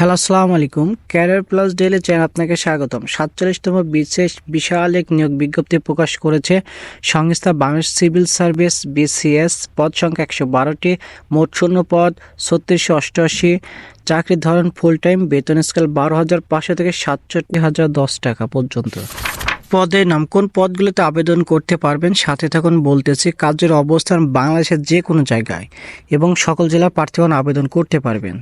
Hello, আসসালামু আলাইকুম। Career plus daily channel আপনাকে স্বাগতম। সাতচল্লিশতম বিশেষ বিশাল এক নিয়োগ বিজ্ঞপ্তি প্রকাশ করেছে সংস্থা বাংলাদেশ সিভিল সার্ভিস বিসিএস পদ সংখ্যা একশো বারোটি, মোট শূন্য পদ ছত্রিশশো অষ্টআশি, চাকরির ধরন ফুল টাইম বেতন স্কেল বারো হাজার পাঁচশো থেকে সাতষট্টি হাজার দশ টাকা পর্যন্ত। পদের নাম, কোন পদগুলোতে আবেদন করতে পারবেন সাথে থাকুন বলতেছি, কাজের অবস্থান বাংলাদেশের যে কোনো জায়গায় এবং সকল জেলা প্রার্থীগণ আবেদন করতে পারবেন।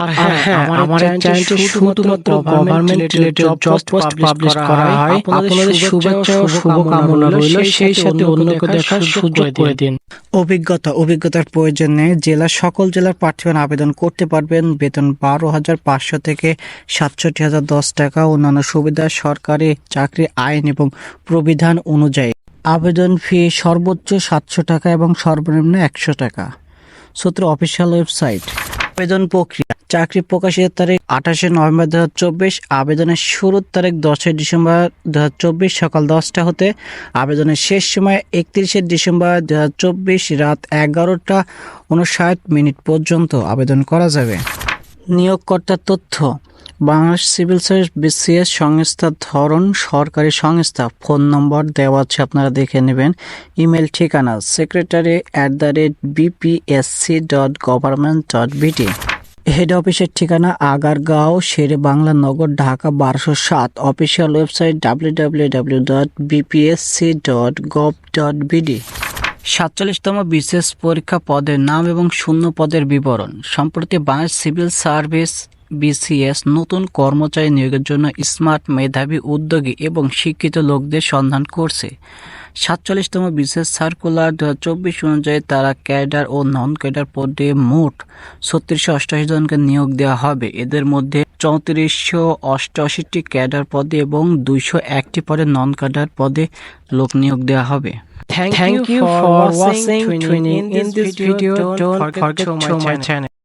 আর হ্যাঁ আমার এই চ্যানেলটি শুধুমাত্র government related job post publish করা হয় আপনাদের শুভেচ্ছা ও শুভকামনা রইল সেই সাথে অন্যকে দেখার সুযোগ করে দিন। অভিজ্ঞতা অভিজ্ঞতার প্রয়োজন জেলার সকল জেলার প্রার্থীগণ আবেদন করতে পারবেন। বেতন বারো হাজার পাঁচশো থেকে সাতষট্টি হাজার দশ টাকা। অন্যান্য সুবিধা সরকারি চাকরি আইন এবং প্রবিধান অনুযায়ী। আবেদন ফি সর্বোচ্চ সাতশো টাকা এবং সর্বনিম্ন একশো টাকা। সূত্র অফিসিয়াল ওয়েবসাইট। আবেদন প্রক্রিয়া। চাকরি প্রকাশের তারিখ আঠাশে নভেম্বর দু হাজার চব্বিশ, আবেদনের শুরুর তারিখ দশই ডিসেম্বর দু হাজার চব্বিশ সকাল দশটা হতে, আবেদনের শেষ সময় একত্রিশে ডিসেম্বর দু হাজার চব্বিশ রাত এগারোটা উনষাট মিনিট পর্যন্ত আবেদন করা যাবে। নিয়োগকর্তার তথ্য, বাংলাদেশ সিভিল সার্ভিস বিসিএস সংস্থার ধরন সরকারি সংস্থা, ফোন নম্বর দেওয়া আছে, আপনারা দেখে নেবেন। ইমেল ঠিকানা secretary at the rate BPSC dot government dot BT head অফিসের ঠিকানা আগারগাঁও, শেরে বাংলা নগর, ঢাকা বারোশো সাত। Official website W W W dot BPSC dot gov dot BD সাতচল্লিশতম বিশেষ পরীক্ষা পদের নাম এবং শূন্য পদের বিবরণ। সম্প্রতি বাংলাদেশ সিভিল সার্ভিস বিসিএস নতুন কর্মচারী নিয়োগের জন্য স্মার্ট মেধাবী উদ্যোগী এবং শিক্ষিত লোকদের সন্ধান করছে। সাতচল্লিশতম বিশেষ সার্কুলার দু চব্বিশ অনুযায়ী তারা ক্যাডার ও নন ক্যাডার পদে মোট ছত্রিশশো অষ্টআশি জনকে নিয়োগ দেওয়া হবে। এদের মধ্যে চৌত্রিশশো অষ্টআশিটি ক্যাডার পদে এবং দুইশো একটি পদে নন ক্যাডার পদে লোক নিয়োগ দেওয়া হবে। Thank Thank you for watching, tuning in this video. Don't forget to my channel.